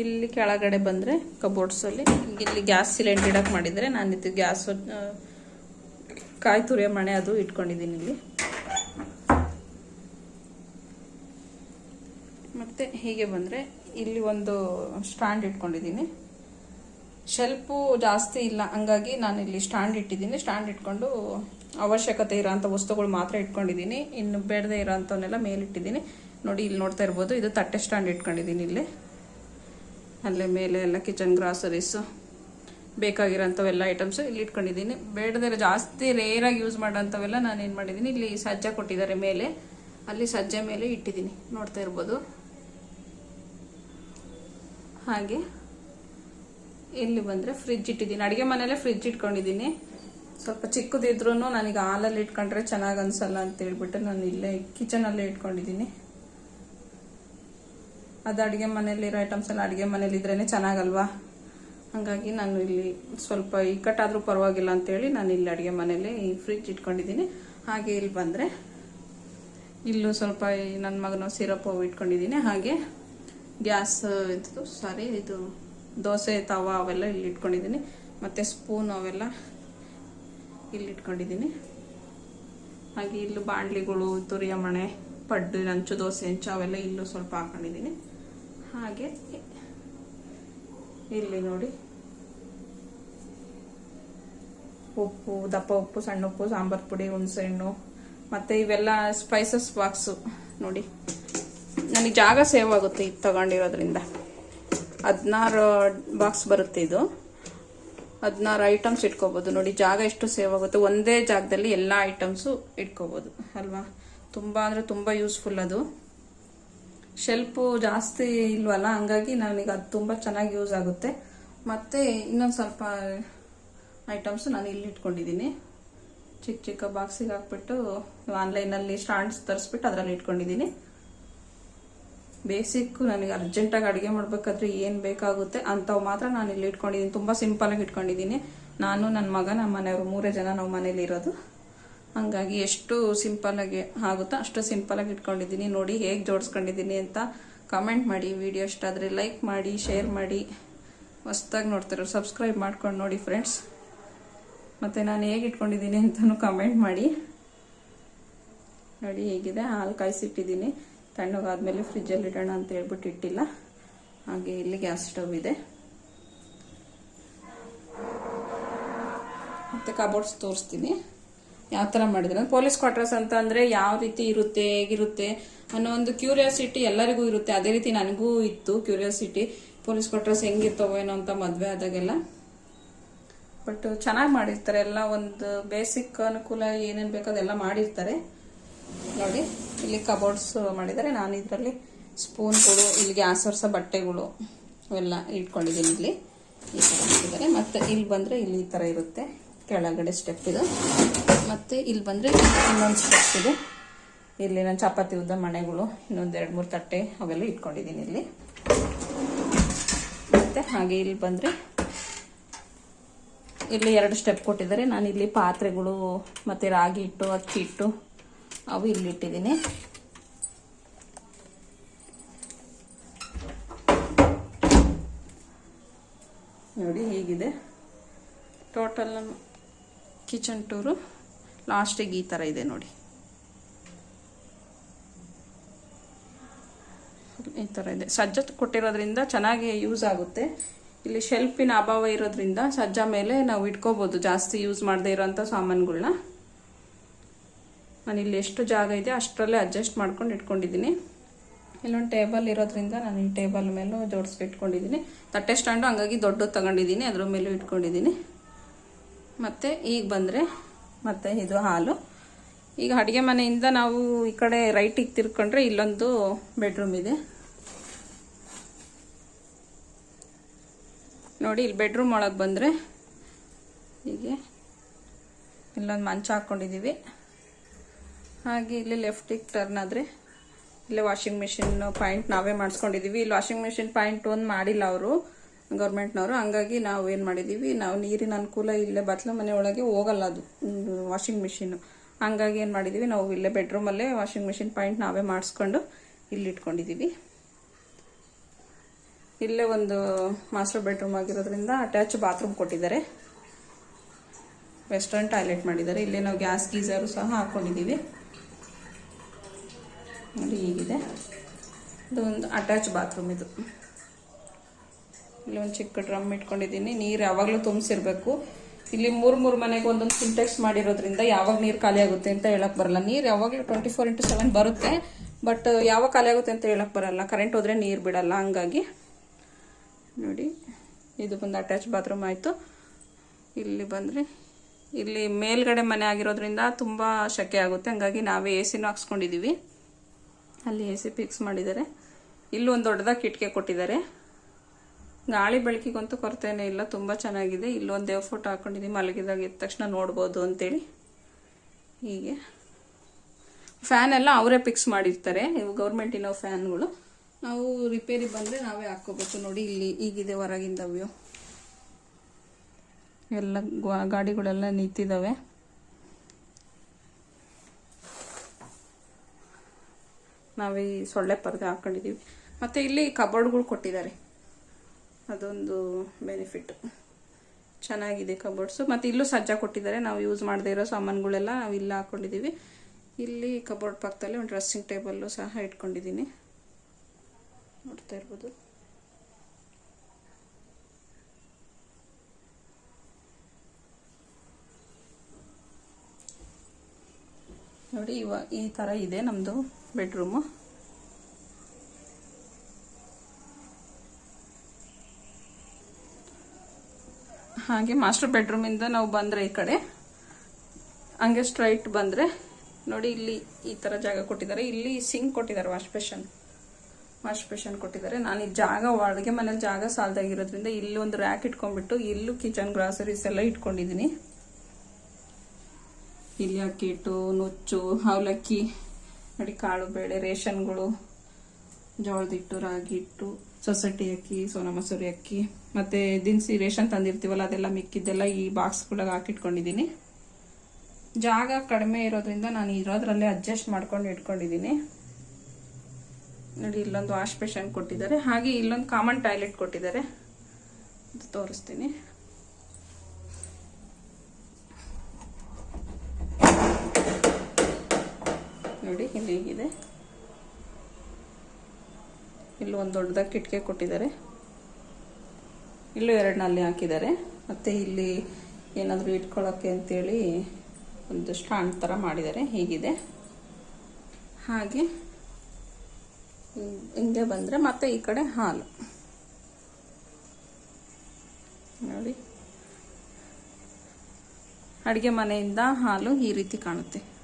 ಇಲ್ಲಿ ಕೆಳಗಡೆ ಬಂದರೆ ಕಬೋರ್ಡ್ಸಲ್ಲಿ ಇಲ್ಲಿ ಗ್ಯಾಸ್ ಸಿಲಿಂಡರ್ ಇಡಕ್ಕೆ ಮಾಡಿದರೆ ನಾನು ಇದು ಗ್ಯಾಸ್ ಕಾಯಿ ತುರಿಯೋ ಮಣೆ ಅದು ಇಟ್ಕೊಂಡಿದ್ದೀನಿ ಇಲ್ಲಿ. ಮತ್ತು ಹೀಗೆ ಬಂದರೆ ಇಲ್ಲಿ ಒಂದು ಸ್ಟ್ಯಾಂಡ್ ಇಟ್ಕೊಂಡಿದ್ದೀನಿ. ಶೆಲ್ಫು ಜಾಸ್ತಿ ಇಲ್ಲ. ಹಂಗಾಗಿ ನಾನು ಇಲ್ಲಿ ಸ್ಟ್ಯಾಂಡ್ ಇಟ್ಟಿದ್ದೀನಿ. ಸ್ಟ್ಯಾಂಡ್ ಇಟ್ಕೊಂಡು ಅವಶ್ಯಕತೆ ಇರೋಂಥ ವಸ್ತುಗಳು ಮಾತ್ರ ಇಟ್ಕೊಂಡಿದ್ದೀನಿ. ಇನ್ನು ಬೇಡದೇ ಇರೋಂಥವನ್ನೆಲ್ಲ ಮೇಲಿಟ್ಟಿದ್ದೀನಿ. ನೋಡಿ, ಇಲ್ಲಿ ನೋಡ್ತಾ ಇರ್ಬೋದು. ಇದು ತಟ್ಟೆ ಸ್ಟ್ಯಾಂಡ್ ಇಟ್ಕೊಂಡಿದ್ದೀನಿ ಇಲ್ಲಿ. ಅಲ್ಲೇ ಮೇಲೆ ಎಲ್ಲ ಕಿಚನ್ ಗ್ರಾಸರೀಸು, ಬೇಕಾಗಿರೋಂಥವೆಲ್ಲ ಐಟಮ್ಸು ಇಲ್ಲಿ ಇಟ್ಕೊಂಡಿದ್ದೀನಿ. ಬೇಡದೇ ಜಾಸ್ತಿ ರೇರಾಗಿ ಯೂಸ್ ಮಾಡೋಂಥವೆಲ್ಲ ನಾನು ಏನು ಮಾಡಿದ್ದೀನಿ. ಇಲ್ಲಿ ಸಜ್ಜೆ ಕೊಟ್ಟಿದ್ದಾರೆ ಮೇಲೆ. ಅಲ್ಲಿ ಸಜ್ಜೆ ಮೇಲೆ ಇಟ್ಟಿದ್ದೀನಿ. ನೋಡ್ತಾ ಇರ್ಬೋದು. ಹಾಗೆ. ಇಲ್ಲಿ ಬಂದರೆ ಫ್ರಿಜ್ ಇಟ್ಟಿದ್ದೀನಿ. ಅಡುಗೆ ಮನೆಯಲ್ಲೇ ಫ್ರಿಜ್ ಇಟ್ಕೊಂಡಿದ್ದೀನಿ. ಸ್ವಲ್ಪ ಚಿಕ್ಕದಿದ್ರೂ ನನಗೆ ಹಾಲಲ್ಲಿ ಇಟ್ಕೊಂಡ್ರೆ ಚೆನ್ನಾಗಿ ಅನ್ಸಲ್ಲ ಅಂತ ಹೇಳ್ಬಿಟ್ಟು ನಾನು ಇಲ್ಲೇ ಕಿಚನಲ್ಲೇ ಇಟ್ಕೊಂಡಿದ್ದೀನಿ. ಅದು ಅಡುಗೆ ಮನೇಲಿರೋ ಐಟಮ್ಸ್ ಎಲ್ಲ ಅಡುಗೆ ಮನೇಲಿ ಇದ್ರೇ ಚೆನ್ನಾಗಲ್ವಾ? ಹಾಗಾಗಿ ನಾನು ಇಲ್ಲಿ ಸ್ವಲ್ಪ ಇಕ್ಕಟ್ಟಾದರೂ ಪರವಾಗಿಲ್ಲ ಅಂತೇಳಿ ನಾನು ಇಲ್ಲಿ ಅಡುಗೆ ಮನೇಲಿ ಈ ಫ್ರಿಜ್ ಇಟ್ಕೊಂಡಿದ್ದೀನಿ. ಹಾಗೆ ಇಲ್ಲಿ ಬಂದರೆ ಇಲ್ಲೂ ಸ್ವಲ್ಪ ನನ್ನ ಮಗನ ಸಿರಪ್ ಇಟ್ಕೊಂಡಿದ್ದೀನಿ. ಹಾಗೆ ಗ್ಯಾಸ್ ಇದು ಸಾರಿ, ಇದು ದೋಸೆ, ತವ ಅವೆಲ್ಲ ಇಲ್ಲಿ ಇಟ್ಕೊಂಡಿದ್ದೀನಿ. ಮತ್ತು ಸ್ಪೂನ್ ಅವೆಲ್ಲ ಇಲ್ಲಿ ಇಟ್ಕೊಂಡಿದ್ದೀನಿ. ಹಾಗೆ ಇಲ್ಲೂ ಬಾಂಡ್ಲಿಗಳು ತುರಿಯ ಮಣೆ ಪಡ್ಡು ಹಂಚು ದೋಸೆ ಹೆಂಚು ಅವೆಲ್ಲ ಇಲ್ಲೂ ಸ್ವಲ್ಪ ಹಾಕೊಂಡಿದ್ದೀನಿ. ಹಾಗೆ ಇಲ್ಲಿ ನೋಡಿ. ಉಪ್ಪು, ದಪ್ಪ ಉಪ್ಪು, ಸಣ್ಣ ಉಪ್ಪು, ಸಾಂಬಾರ್ ಪುಡಿ ಹುಣಸೆಹಣ್ಣು ಮತ್ತು ಇವೆಲ್ಲ ಸ್ಪೈಸಸ್ ಬಾಕ್ಸು ನೋಡಿ, ನನಗೆ ಜಾಗ ಸೇವ್ ಆಗುತ್ತೆ ಇದು ತಗೊಂಡಿರೋದ್ರಿಂದ. ಹದಿನಾರು ಬಾಕ್ಸ್ ಬರುತ್ತೆ ಇದು. ಹದಿನಾರು ಐಟಮ್ಸ್ ಇಟ್ಕೋಬೋದು. ನೋಡಿ, ಜಾಗ ಎಷ್ಟು ಸೇವ್ ಆಗುತ್ತೆ? ಒಂದೇ ಜಾಗದಲ್ಲಿ ಎಲ್ಲ ಐಟಮ್ಸು ಇಟ್ಕೋಬೋದು, ಅಲ್ವಾ? ತುಂಬ ಅಂದರೆ ತುಂಬ ಯೂಸ್ಫುಲ್ ಅದು. ಶೆಲ್ಪು ಜಾಸ್ತಿ ಇಲ್ವಲ್ಲ, ಹಂಗಾಗಿ ನನಗೆ ಅದು ತುಂಬ ಚೆನ್ನಾಗಿ ಯೂಸ್ ಆಗುತ್ತೆ. ಮತ್ತು ಇನ್ನೊಂದು ಸ್ವಲ್ಪ ಐಟಮ್ಸು ನಾನು ಇಲ್ಲಿ ಇಟ್ಕೊಂಡಿದ್ದೀನಿ ಚಿಕ್ಕ ಚಿಕ್ಕ ಬಾಕ್ಸಿಗೆ ಹಾಕ್ಬಿಟ್ಟು ಆನ್ಲೈನಲ್ಲಿ ಸ್ಟ್ಯಾಂಡ್ಸ್ ತರಿಸ್ಬಿಟ್ಟು ಅದರಲ್ಲಿ ಇಟ್ಕೊಂಡಿದ್ದೀನಿ ಬೇಸಿಕ್ಕು, ನನಗೆ ಅರ್ಜೆಂಟಾಗಿ ಅಡುಗೆ ಮಾಡಬೇಕಾದ್ರೆ ಏನು ಬೇಕಾಗುತ್ತೆ ಅಂಥವು ಮಾತ್ರ ನಾನು ಇಲ್ಲಿ ಇಟ್ಕೊಂಡಿದ್ದೀನಿ. ತುಂಬ ಸಿಂಪಲಾಗಿ ಇಟ್ಕೊಂಡಿದ್ದೀನಿ. ನಾನು ನನ್ನ ಮಗ ನಮ್ಮ ಮನೆಯವರು ಮೂರೇ ಜನ ನಾವು ಮನೇಲಿ ಇರೋದು. ಹಾಗಾಗಿ ಎಷ್ಟು ಸಿಂಪಲಾಗಿ ಆಗುತ್ತೋ ಅಷ್ಟು ಸಿಂಪಲಾಗಿ ಇಟ್ಕೊಂಡಿದ್ದೀನಿ. ನೋಡಿ ಹೇಗೆ ಜೋಡಿಸ್ಕೊಂಡಿದ್ದೀನಿ ಅಂತ ಕಮೆಂಟ್ ಮಾಡಿ. ವಿಡಿಯೋ ಇಷ್ಟ ಆದರೆ ಲೈಕ್ ಮಾಡಿ ಶೇರ್ ಮಾಡಿ. ಹೊಸ್ದಾಗಿ ನೋಡ್ತಿರೋ ಸಬ್ಸ್ಕ್ರೈಬ್ ಮಾಡ್ಕೊಂಡು ನೋಡಿ ಫ್ರೆಂಡ್ಸ್ ಮತ್ತು ನಾನು ಹೇಗೆ ಇಟ್ಕೊಂಡಿದ್ದೀನಿ ಅಂತಲೂ ಕಮೆಂಟ್ ಮಾಡಿ. ನೋಡಿ, ಹೇಗಿದೆ? ಹಾಲು ಕಾಯಿಸಿಟ್ಟಿದ್ದೀನಿ. ತಣ್ಣಗಾದ್ಮೇಲೆ ಫ್ರಿಜ್ಜಲ್ಲಿ ಇಡೋಣ ಅಂತ ಹೇಳ್ಬಿಟ್ಟು ಇಟ್ಟಿಲ್ಲ. ಹಾಗೆ ಇಲ್ಲಿ ಗ್ಯಾಸ್ ಸ್ಟವ್ ಇದೆ. ಮತ್ತು ಕಬೋರ್ಡ್ಸ್ ತೋರಿಸ್ತೀನಿ. ಯಾವ ಥರ ಮಾಡಿದ್ರೆ? ಪೊಲೀಸ್ ಕ್ವಾರ್ಟರ್ಸ್ ಅಂತ ಅಂದರೆ ಯಾವ ರೀತಿ ಇರುತ್ತೆ, ಹೇಗಿರುತ್ತೆ ಅನ್ನೋ ಒಂದು ಕ್ಯೂರಿಯಾಸಿಟಿ ಎಲ್ಲರಿಗೂ ಇರುತ್ತೆ. ಅದೇ ರೀತಿ ನನಗೂ ಇತ್ತು ಕ್ಯೂರಿಯಾಸಿಟಿ ಪೊಲೀಸ್ ಕ್ವಾರ್ಟರ್ಸ್ ಹೆಂಗಿರ್ತವೋ ಏನೋ ಅಂತ ಮದುವೆ ಆದಾಗೆಲ್ಲ. ಬಟ್ ಚೆನ್ನಾಗಿ ಮಾಡಿರ್ತಾರೆ. ಎಲ್ಲ ಒಂದು ಬೇಸಿಕ್ ಅನುಕೂಲ ಏನೇನು ಬೇಕೋ ಅದೆಲ್ಲ ಮಾಡಿರ್ತಾರೆ. ನೋಡಿ, ಇಲ್ಲಿ ಕಬೋರ್ಡ್ಸ್ ಮಾಡಿದ್ದಾರೆ. ನಾನು ಇದರಲ್ಲಿ ಸ್ಪೂನ್ಗಳು ಇಲ್ಲಿ ಗ್ಯಾಸ್ ಒರೆಸೋ ಬಟ್ಟೆಗಳು ಅವೆಲ್ಲ ಇಟ್ಕೊಂಡಿದ್ದೀನಿ ಇಲ್ಲಿ. ಈ ಥರ ಮಾಡಿದ್ದಾರೆ. ಮತ್ತು ಇಲ್ಲಿ ಬಂದರೆ ಇಲ್ಲಿ ಈ ಥರ ಇರುತ್ತೆ. ಕೆಳಗಡೆ ಸ್ಟೆಪ್ ಇದು. ಮತ್ತು ಇಲ್ಲಿ ಬಂದರೆ ಇನ್ನೊಂದು ಸ್ಟೆಪ್ ಇದೆ. ಇಲ್ಲಿ ನಾನು ಚಪಾತಿ ಉದ್ದ ಮಣೆಗಳು, ಇನ್ನೊಂದು ಎರಡು ಮೂರು ತಟ್ಟೆ ಅವೆಲ್ಲ ಇಟ್ಕೊಂಡಿದ್ದೀನಿ ಇಲ್ಲಿ. ಮತ್ತು ಹಾಗೆ ಇಲ್ಲಿ ಬಂದರೆ ಇಲ್ಲಿ ಎರಡು ಸ್ಟೆಪ್ ಕೊಟ್ಟಿದ್ದಾರೆ. ನಾನು ಇಲ್ಲಿ ಪಾತ್ರೆಗಳು, ಮತ್ತು ರಾಗಿ ಹಿಟ್ಟು, ಅಕ್ಕಿ ಹಿಟ್ಟು ಅವು ಇಲ್ಲಿಟ್ಟಿದ್ದೀನಿ. ನೋಡಿ ಹೀಗಿದೆ. ಟೋಟಲ್ ಕಿಚನ್ ಟೂರು ಲಾಸ್ಟಿಗೆ ಈ ಥರ ಇದೆ ನೋಡಿ. ಈ ಥರ ಇದೆ. ಸಜ್ಜ ಕೊಟ್ಟಿರೋದ್ರಿಂದ ಚೆನ್ನಾಗಿ ಯೂಸ್ ಆಗುತ್ತೆ. ಇಲ್ಲಿ ಶೆಲ್ಫಿನ ಅಭಾವ ಇರೋದ್ರಿಂದ ಸಜ್ಜ ಮೇಲೆ ನಾವು ಇಟ್ಕೋಬೋದು ಜಾಸ್ತಿ ಯೂಸ್ ಮಾಡದೇ ಇರೋಂಥ ಸಾಮಾನುಗಳನ್ನ ನಾನು ಇಲ್ಲಿ ಎಷ್ಟು ಜಾಗ ಇದೆ ಅಷ್ಟರಲ್ಲೇ ಅಡ್ಜಸ್ಟ್ ಮಾಡ್ಕೊಂಡು ಇಟ್ಕೊಂಡಿದ್ದೀನಿ. ಇಲ್ಲೊಂದು ಟೇಬಲ್ ಇರೋದ್ರಿಂದ ನಾನು ಈ ಟೇಬಲ್ ಮೇಲೂ ಜೋಡಿಸಿ ಇಟ್ಕೊಂಡಿದ್ದೀನಿ. ತಟ್ಟೆ ಸ್ಟ್ಯಾಂಡು ಹಂಗಾಗಿ ದೊಡ್ಡದು ತಗೊಂಡಿದ್ದೀನಿ, ಅದ್ರ ಮೇಲೂ ಇಟ್ಕೊಂಡಿದ್ದೀನಿ. ಮತ್ತು ಈಗ ಬಂದರೆ, ಮತ್ತೆ ಇದು ಹಾಲು. ಈಗ ಅಡುಗೆ ಮನೆಯಿಂದ ನಾವು ಈ ಕಡೆ ರೈಟಿಗೆ ತಿರ್ಕೊಂಡ್ರೆ ಇಲ್ಲೊಂದು ಬೆಡ್ರೂಮ್ ಇದೆ. ನೋಡಿ, ಇಲ್ಲಿ ಬೆಡ್ರೂಮ್ ಒಳಗೆ ಬಂದರೆ ಹೀಗೆ ಇಲ್ಲೊಂದು ಮಂಚ ಹಾಕ್ಕೊಂಡಿದ್ದೀವಿ ಹಾಗೆ ಇಲ್ಲಿ ಲೆಫ್ಟಿಗೆ ಟರ್ನ್ ಆದರೆ ಇಲ್ಲೇ ವಾಷಿಂಗ್ ಮಿಷಿನ್ ಪಾಯಿಂಟ್ ನಾವೇ ಮಾಡಿಸ್ಕೊಂಡಿದ್ದೀವಿ ಇಲ್ಲಿ ವಾಷಿಂಗ್ ಮಿಷಿನ್ ಪಾಯಿಂಟ್ ಒಂದು ಮಾಡಿಲ್ಲ ಅವರು ಗೌರ್ಮೆಂಟ್ನವರು ಹಂಗಾಗಿ ನಾವು ಏನು ಮಾಡಿದ್ದೀವಿ ನಾವು ನೀರಿನ ಅನುಕೂಲ ಇಲ್ಲೇ ಬತ್ಲ ಮನೆ ಒಳಗೆ ಹೋಗಲ್ಲ ಅದು ವಾಷಿಂಗ್ ಮಿಷಿನ್ನು ಹಂಗಾಗಿ ಏನು ಮಾಡಿದ್ದೀವಿ ನಾವು ಇಲ್ಲೇ ಬೆಡ್ರೂಮಲ್ಲೇ ವಾಷಿಂಗ್ ಮಿಷಿನ್ ಪಾಯಿಂಟ್ ನಾವೇ ಮಾಡಿಸ್ಕೊಂಡು ಇಲ್ಲಿ ಇಟ್ಕೊಂಡಿದ್ದೀವಿ ಇಲ್ಲೇ ಒಂದು ಮಾಸ್ಟರ್ ಬೆಡ್ರೂಮ್ ಆಗಿರೋದ್ರಿಂದ ಅಟ್ಯಾಚ್ ಬಾತ್ರೂಮ್ ಕೊಟ್ಟಿದ್ದಾರೆ. ವೆಸ್ಟರ್ನ್ ಟಾಯ್ಲೆಟ್ ಮಾಡಿದ್ದಾರೆ. ಇಲ್ಲೇ ನಾವು ಗ್ಯಾಸ್ ಗೀಸರು ಸಹ ಹಾಕ್ಕೊಂಡಿದ್ದೀವಿ ನೋಡಿ ಹೀಗಿದೆ. ಇದು ಒಂದು ಅಟ್ಯಾಚ್ ಬಾತ್ರೂಮ್ ಇದು. ಇಲ್ಲಿ ಒಂದು ಚಿಕ್ಕ ಡ್ರಮ್ ಇಟ್ಕೊಂಡಿದ್ದೀನಿ. ನೀರು ಯಾವಾಗಲೂ ತುಂಬಿಸಿರ್ಬೇಕು. ಇಲ್ಲಿ ಮೂರು ಮೂರು ಮನೆಗೆ ಒಂದೊಂದು ಸಿಂಟೆಕ್ಸ್ ಮಾಡಿರೋದ್ರಿಂದ ಯಾವಾಗ ನೀರು ಖಾಲಿ ಆಗುತ್ತೆ ಅಂತ ಹೇಳಕ್ಕೆ ಬರಲ್ಲ. ನೀರು ಯಾವಾಗಲೂ ಟ್ವೆಂಟಿ ಫೋರ್ ಇಂಟು ಸೆವೆನ್ ಬರುತ್ತೆ. ಬಟ್ ಯಾವಾಗ ಖಾಲಿ ಆಗುತ್ತೆ ಅಂತ ಹೇಳಕ್ ಬರಲ್ಲ. ಕರೆಂಟ್ ಹೋದ್ರೆ ನೀರು ಬಿಡಲ್ಲ. ಹಂಗಾಗಿ ನೋಡಿ, ಇದು ಬಂದು ಅಟ್ಯಾಚ್ ಬಾತ್ರೂಮ್ ಆಯಿತು. ಇಲ್ಲಿ ಬಂದರೆ, ಇಲ್ಲಿ ಮೇಲ್ಗಡೆ ಮನೆ ಆಗಿರೋದ್ರಿಂದ ತುಂಬ ಶೆಕೆ ಆಗುತ್ತೆ. ಹಂಗಾಗಿ ನಾವೇ ಎ ಸಿನೂ ಹಾಕ್ಸ್ಕೊಂಡಿದ್ದೀವಿ ಅಲ್ಲಿ ಎ ಸಿ ಫಿಕ್ಸ್ ಮಾಡಿದ್ದಾರೆ. ಇಲ್ಲಿ ಒಂದು ದೊಡ್ಡದಾಗಿ ಕಿಟಕಿ ಕೊಟ್ಟಿದ್ದಾರೆ. ಗಾಳಿ ಬೆಳಕಿಗಂತೂ ಕೊರತೆನೇ ಇಲ್ಲ, ತುಂಬ ಚೆನ್ನಾಗಿದೆ. ಇಲ್ಲೊಂದು ದೇವ್ ಫೋಟೋ ಹಾಕೊಂಡಿದ್ದೀನಿ ಮಲಗಿದಾಗ ಎದ್ದ ತಕ್ಷಣ ನೋಡ್ಬೋದು ಅಂತೇಳಿ. ಹೀಗೆ. ಫ್ಯಾನ್ ಎಲ್ಲ ಅವರೇ ಫಿಕ್ಸ್ ಮಾಡಿರ್ತಾರೆ, ಇವು ಗೌರ್ಮೆಂಟಿನ ಫ್ಯಾನ್ಗಳು. ನಾವು ರಿಪೇರಿ ಬಂದರೆ ನಾವೇ ಹಾಕ್ಕೋಬೇಕು ನೋಡಿ, ಇಲ್ಲಿ ಈಗಿದೆ ಹೊರಗಿಂದ ವ್ಯೂ ಎಲ್ಲ ಗಾಡಿಗಳೆಲ್ಲ ನಿಂತಿದ್ದಾವೆ. ನಾವೇ ಈ ಸೊಳ್ಳೆ ಪರದೆ ಹಾಕೊಂಡಿದ್ದೀವಿ ಮತ್ತು ಇಲ್ಲಿ ಕಬೋರ್ಡ್ಗಳು ಕೊಟ್ಟಿದ್ದಾರೆ. ಅದೊಂದು ಬೆನಿಫಿಟ್. ಚೆನ್ನಾಗಿದೆ ಕಬೋರ್ಡ್ಸು. ಮತ್ತು ಇಲ್ಲೂ ಸಜ್ಜಾ ಕೊಟ್ಟಿದ್ದಾರೆ. ನಾವು ಯೂಸ್ ಮಾಡದೇ ಇರೋ ಸಾಮಾನುಗಳೆಲ್ಲ ನಾವು ಇಲ್ಲಿ ಹಾಕ್ಕೊಂಡಿದ್ದೀವಿ ಇಲ್ಲಿ ಕಬೋರ್ಡ್ ಪಕ್ಕದಲ್ಲಿ ಒಂದು ಡ್ರೆಸ್ಸಿಂಗ್ ಟೇಬಲ್ಲು ಸಹ ಇಟ್ಕೊಂಡಿದ್ದೀನಿ. ನೋಡ್ತಾ ಇರ್ಬೋದು. ನೋಡಿ, ಇವ ಈ ಥರ ಇದೆ ನಮ್ಮದು ಬೆಡ್ರೂಮು ಹಾಗೆ ಮಾಸ್ಟರ್ ಬೆಡ್ರೂಮಿಂದ ನಾವು ಬಂದರೆ ಈ ಕಡೆ. ಹಂಗೆ ಸ್ಟ್ರೈಟ್ ಬಂದರೆ, ನೋಡಿ ಇಲ್ಲಿ ಈ ಥರ ಜಾಗ ಕೊಟ್ಟಿದ್ದಾರೆ. ಇಲ್ಲಿ ಸಿಂಕ್ ಕೊಟ್ಟಿದ್ದಾರೆ ವಾಶ್ ಬೇಷನ್ ವಾಶ್ ಬೇಷನ್ ಕೊಟ್ಟಿದ್ದಾರೆ. ನಾನು ಈ ಜಾಗ, ಅಡುಗೆ ಮನೇಲಿ ಜಾಗ ಸಾಲದಾಗಿರೋದ್ರಿಂದ ಇಲ್ಲಿ ಒಂದು ರ್ಯಾಕ್ ಇಟ್ಕೊಂಡ್ಬಿಟ್ಟು, ಇಲ್ಲೂ ಕಿಚನ್ ಗ್ರಾಸರೀಸ್ ಎಲ್ಲ ಇಟ್ಕೊಂಡಿದ್ದೀನಿ. ಇಲ್ಲಿ ಅಕ್ಕಿ ಹಿಟ್ಟು ನುಚ್ಚು, ಅವಲಕ್ಕಿ ನೋಡಿ ಕಾಳು ಬೇಳೆ, ರೇಷನ್ಗಳು, ಜೋಳದ ಹಿಟ್ಟು, ರಾಗಿ ಹಿಟ್ಟು, ಸೊಸೈಟಿ ಅಕ್ಕಿ, ಸೋನಾ ಮಸೂರಿ ಅಕ್ಕಿ, ಮತ್ತೆ ದಿನಸಿ ರೇಷನ್ ತಂದಿರ್ತೀವಲ್ಲ, ಅದೆಲ್ಲ ಮಿಕ್ಕಿದ್ದೆಲ್ಲ ಈ ಬಾಕ್ಸ್ಗಳಿಗೆ ಹಾಕಿಟ್ಕೊಂಡಿದ್ದೀನಿ. ಜಾಗ ಕಡಿಮೆ ಇರೋದ್ರಿಂದ ನಾನು ಇರೋದ್ರಲ್ಲೇ ಅಡ್ಜಸ್ಟ್ ಮಾಡ್ಕೊಂಡು ಇಟ್ಕೊಂಡಿದ್ದೀನಿ. ನೋಡಿ, ಇಲ್ಲೊಂದು ವಾಶ್ ಬೇಷನ್ ಕೊಟ್ಟಿದ್ದಾರೆ. ಹಾಗೆ ಇಲ್ಲೊಂದು ಕಾಮನ್ ಟಾಯ್ಲೆಟ್ ಕೊಟ್ಟಿದ್ದಾರೆ. ತೋರಿಸ್ತೀನಿ. ನೋಡಿ ಇಲ್ಲಿ ಹೀಗಿದೆ. ಇಲ್ಲೂ ಒಂದು ದೊಡ್ಡದಾಗಿ ಕಿಟಕಿ ಕೊಟ್ಟಿದ್ದಾರೆ. ಇಲ್ಲೂ ಎರಡು ನಲ್ಲಿ ಹಾಕಿದ್ದಾರೆ. ಮತ್ತು ಇಲ್ಲಿ ಏನಾದರೂ ಇಟ್ಕೊಳ್ಳೋಕ್ಕೆ ಅಂತೇಳಿ ಒಂದು ಸ್ಟ್ಯಾಂಡ್ ಥರ ಮಾಡಿದ್ದಾರೆ. ಹೀಗಿದೆ. ಹಾಗೆ ಹಿಂಗ್- ಹಿಂಗೆ ಬಂದರೆ ಮತ್ತೆ ಈ ಕಡೆ ಹಾಲು. ನೋಡಿ. ಅಡುಗೆ ಮನೆಯಿಂದ ಹಾಲು ಈ ರೀತಿ ಕಾಣುತ್ತೆ.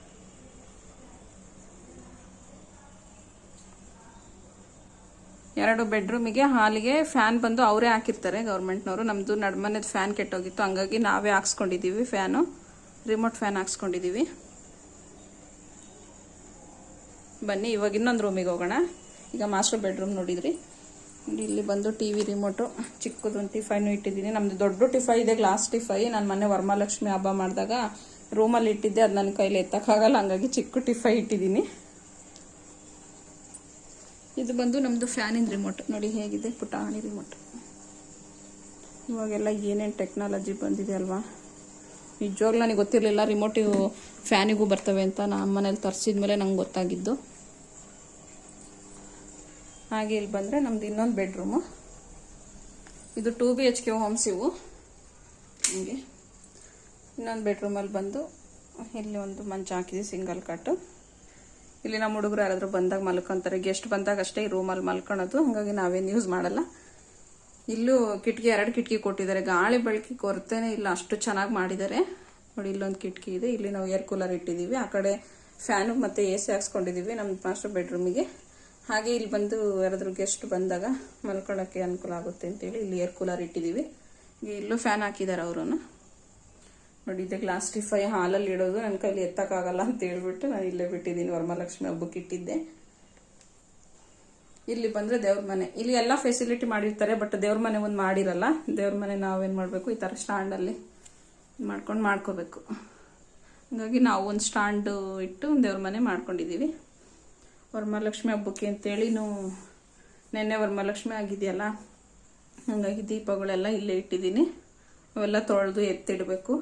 ಎರಡು ಬೆಡ್ರೂಮಿಗೆ ಹಾಲಿಗೆ ಫ್ಯಾನ್ ಬಂದು ಅವರೇ ಹಾಕಿರ್ತಾರೆ ಗೌರ್ಮೆಂಟ್ನವರು. ನಮ್ಮದು ನಡ್ಮನೆದು ಫ್ಯಾನ್ ಕೆಟ್ಟೋಗಿತ್ತು. ಹಂಗಾಗಿ ನಾವೇ ಹಾಕ್ಸ್ಕೊಂಡಿದ್ದೀವಿ ಫ್ಯಾನು ರಿಮೋಟ್ ಫ್ಯಾನ್ ಹಾಕ್ಸ್ಕೊಂಡಿದ್ದೀವಿ ಬನ್ನಿ, ಇವಾಗ ಇನ್ನೊಂದು ರೂಮಿಗೆ ಹೋಗೋಣ. ಈಗ ಮಾಸ್ಟರ್ ಬೆಡ್ರೂಮ್ ನೋಡಿದ್ರಿ? ಇಲ್ಲಿ ಬಂದು ಟಿ ವಿ ರಿಮೋಟು ಚಿಕ್ಕದೊಂದು ಟಿಫೈನು ಇಟ್ಟಿದ್ದೀನಿ. ನಮ್ಮದು ದೊಡ್ಡ ಟಿಫೈ ಇದೆ ಗ್ಲಾಸ್ ಟಿಫೈ ನಾನು ಮೊನ್ನೆ ವರಮಹಾಲಕ್ಷ್ಮಿ ಹಬ್ಬ ಮಾಡಿದಾಗ ರೂಮಲ್ಲಿ ಇಟ್ಟಿದ್ದೆ. ಅದು ನನ್ನ ಕೈಲಿ ಎತ್ತಕ್ಕಾಗಲ್ಲ. ಹಂಗಾಗಿ ಚಿಕ್ಕ ಟಿಫೈ ಇಟ್ಟಿದ್ದೀನಿ. ಇದು ಬಂದು ನಮ್ಮದು ಫ್ಯಾನಿನ ರಿಮೋಟ್ ನೋಡಿ ಹೇಗಿದೆ ಪುಟಾಣಿ ರಿಮೋಟ್ ಇವಾಗೆಲ್ಲ ಏನೇನು ಟೆಕ್ನಾಲಜಿ ಬಂದಿದೆ ಅಲ್ವಾ? ನಿಜವಾಗ್ಲೂ ನನಗೆ ಗೊತ್ತಿರಲಿಲ್ಲ ರಿಮೋಟ್ ಫ್ಯಾನಿಗೂ ಬರ್ತವೆ ಅಂತ ನಮ್ಮ ಮನೇಲಿ ತರಿಸಿದ ಮೇಲೆ ನಂಗೆ ಗೊತ್ತಾಗಿದ್ದು. ಹಾಗೆ ಇಲ್ಲಿ ಬಂದರೆ ನಮ್ದು ಇನ್ನೊಂದು ಬೆಡ್ರೂಮು ಇದು two B H K homes ಇವು. ಹಿಂಗೆ. ಇನ್ನೊಂದು ಬೆಡ್ರೂಮಲ್ಲಿ ಬಂದು ಇಲ್ಲಿ ಒಂದು ಮಂಚ ಹಾಕಿದೆ ಸಿಂಗಲ್ ಕಟ್ಟು ಇಲ್ಲಿ ನಮ್ಮ ಹುಡುಗರು ಯಾರಾದರೂ ಬಂದಾಗ ಮಲ್ಕೊಂತಾರೆ. ಗೆಸ್ಟ್ ಬಂದಾಗ ಅಷ್ಟೇ ಈ ರೂಮಲ್ಲಿ ಮಲ್ಕೊಳೋದು. ಹಾಗಾಗಿ ನಾವೇನು ಯೂಸ್ ಮಾಡಲ್ಲ. ಇಲ್ಲೂ ಕಿಟಕಿ ಎರಡು ಕಿಟಕಿ ಕೊಟ್ಟಿದ್ದಾರೆ. ಗಾಳಿ ಬೆಳಕಿ ಕೊರತೆನೇ ಇಲ್ಲ. ಅಷ್ಟು ಚೆನ್ನಾಗಿ ಮಾಡಿದ್ದಾರೆ. ನೋಡಿ, ಇಲ್ಲೊಂದು ಕಿಟಕಿ ಇದೆ. ಇಲ್ಲಿ ನಾವು ಏರ್ ಕೂಲರ್ ಇಟ್ಟಿದ್ದೀವಿ. ಆ ಕಡೆ ಫ್ಯಾನು ಮತ್ತು ಎ ಸಿ ಹಾಕ್ಸ್ಕೊಂಡಿದ್ದೀವಿ ನಮ್ಮ ಮಾಸ್ಟರ್ ಬೆಡ್ರೂಮಿಗೆ ಹಾಗೆ ಇಲ್ಲಿ ಬಂದು ಯಾರಾದರೂ ಗೆಸ್ಟ್ ಬಂದಾಗ ಮಲ್ಕೊಳ್ಳೋಕ್ಕೆ ಅನುಕೂಲ ಆಗುತ್ತೆ ಅಂತೇಳಿ ಇಲ್ಲಿ ಏರ್ ಕೂಲರ್ ಇಟ್ಟಿದ್ದೀವಿ. ಇಲ್ಲೂ ಫ್ಯಾನ್ ಹಾಕಿದ್ದಾರೆ ಅವರು ನೋಡಿ ಇದೆ ಗ್ಲಾಸ್ ಟಿಫೈ ಹಾಲಲ್ಲಿ ಇಡೋದು ನನ್ನ ಕೈಲಿ ಎತ್ತಕ್ಕಾಗಲ್ಲ ಅಂತ ಹೇಳ್ಬಿಟ್ಟು ನಾನು ಇಲ್ಲೇ ಬಿಟ್ಟಿದ್ದೀನಿ, ವರಮಹಾಲಕ್ಷ್ಮಿ ಹಬ್ಬಕ್ಕೆ ಇಟ್ಟಿದ್ದೆ. ಇಲ್ಲಿ ಬಂದ್ರೆ ದೇವ್ರ ಮನೆ. ಇಲ್ಲಿ ಎಲ್ಲ ಫೆಸಿಲಿಟಿ ಮಾಡಿರ್ತಾರೆ ಬಟ್ ದೇವ್ರ ಮನೆ ಒಂದು ಮಾಡಿರಲ್ಲ, ದೇವ್ರ ಮನೆ ನಾವೇನು ಮಾಡಬೇಕು? ಈ ಥರ ಸ್ಟ್ಯಾಂಡಲ್ಲಿ ಮಾಡ್ಕೊಂಡು ಮಾಡ್ಕೋಬೇಕು. ಹಾಗಾಗಿ ನಾವು ಒಂದು ಸ್ಟ್ಯಾಂಡು ಇಟ್ಟು ದೇವ್ರ ಮನೆ ಮಾಡ್ಕೊಂಡಿದ್ದೀವಿ ವರಮಹಾಲಕ್ಷ್ಮಿ ಹಬ್ಬಕ್ಕೆ ಅಂತೇಳಿ ನೆನ್ನೆ ವರಮಹಾಲಕ್ಷ್ಮಿ ಆಗಿದೆಯಲ್ಲ, ಹಾಗಾಗಿ ದೀಪಗಳೆಲ್ಲ ಇಲ್ಲೇ ಇಟ್ಟಿದ್ದೀನಿ. ಅವೆಲ್ಲ ತೊಳೆದು ಎತ್ತಿಡಬೇಕು.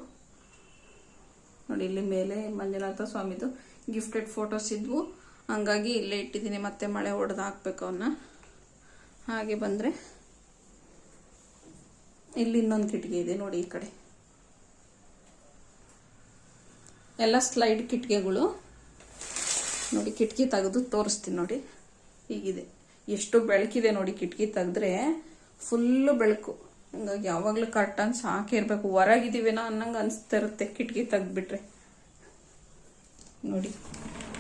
ನೋಡಿ, ಇಲ್ಲಿ ಮೇಲೆ ಮಂಜುನಾಥ ಸ್ವಾಮಿದು ಗಿಫ್ಟೆಡ್ ಫೋಟೋಸ್ ಇದ್ವು. ಹಂಗಾಗಿ ಇಲ್ಲೇ ಇಟ್ಟಿದ್ದೀನಿ, ಮತ್ತೆ ಮಳೆ ಹೊಡೆದು ಹಾಕ್ಬೇಕು ಅವನ್ನ ಹಾಗೆ ಬಂದರೆ ಇಲ್ಲಿ ಇನ್ನೊಂದು ಕಿಟಕಿ ಇದೆ ನೋಡಿ ಈ ಕಡೆ. ಎಲ್ಲ ಸ್ಲೈಡ್ ಕಿಟಕಿಗಳು. ನೋಡಿ, ಕಿಟಕಿ ತೆಗೆದು ತೋರಿಸ್ತೀನಿ ನೋಡಿ. ಹೀಗಿದೆ. ಎಷ್ಟು ಬೆಳಕಿದೆ ನೋಡಿ, ಕಿಟಕಿ ತೆಗೆದ್ರೆ ಫುಲ್ಲು ಬೆಳಕು. ಹಂಗಾಗಿ ಯಾವಾಗಲೂ ಕರ್ಟನ್ ಹಾಕಿರ್ಬೇಕು ಹೊರಗಿದ್ದೀವೇನೋ ಅನ್ನಂಗೆ ಅನಿಸ್ತಾ ಇರುತ್ತೆ ಕಿಟಕಿ ತೆಗ್ದ್ಬಿಟ್ರೆ. ನೋಡಿ,